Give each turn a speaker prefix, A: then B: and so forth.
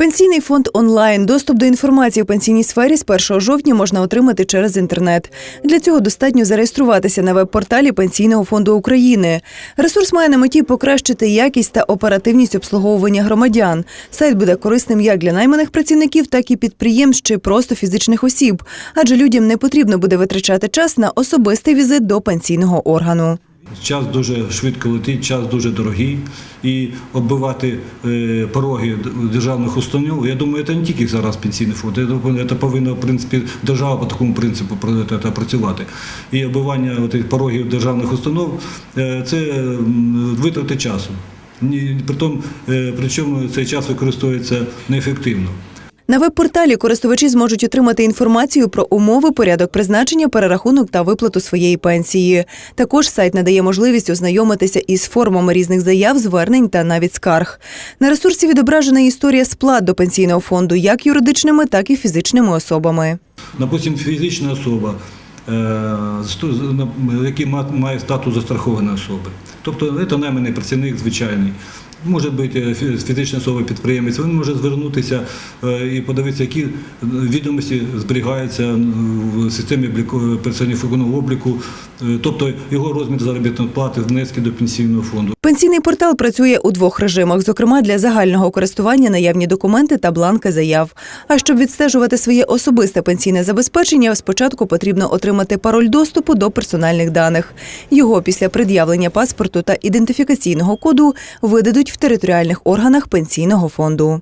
A: Пенсійний фонд онлайн. Доступ до інформації у пенсійній сфері з 1 жовтня можна отримати через інтернет. Для цього достатньо зареєструватися на веб-порталі Пенсійного фонду України. Ресурс має на меті покращити якість та оперативність обслуговування громадян. Сайт буде корисним як для найманих працівників, так і підприємств чи просто фізичних осіб, адже людям не потрібно буде витрачати час на особистий візит до пенсійного органу.
B: Час дуже швидко летить, час дуже дорогий. І оббивати е, пороги державних установ, я думаю, це не тільки зараз пенсійний фонд, це повинна, в принципі, держава по такому принципу працювати. І оббивання порогів державних установ е, це витрати часу. Притом, е, причому цей час використовується неефективно.
A: На веб-порталі користувачі зможуть отримати інформацію про умови, порядок призначення, перерахунок та виплату своєї пенсії. Також сайт надає можливість ознайомитися із формами різних заяв, звернень та навіть скарг. На ресурсі відображена історія сплат до пенсійного фонду як юридичними, так і фізичними особами.
B: Допустим, фізична особа, е, який має статус застрахованої особи. Тобто це найманий працівник звичайний. Може бути е, фі- фізична особа підприємець, він може звернутися е, і подивитися, які відомості зберігаються в системі персонального обліку, е, тобто його розмір заробітної плати, внески до пенсійного фонду.
A: Пенсійний портал працює у двох режимах, зокрема для загального користування наявні документи та бланки заяв. А щоб відстежувати своє особисте пенсійне забезпечення, спочатку потрібно отримати пароль доступу до персональних даних. Його після пред'явлення паспорту та ідентифікаційного коду видадуть в територіальних органах пенсійного фонду.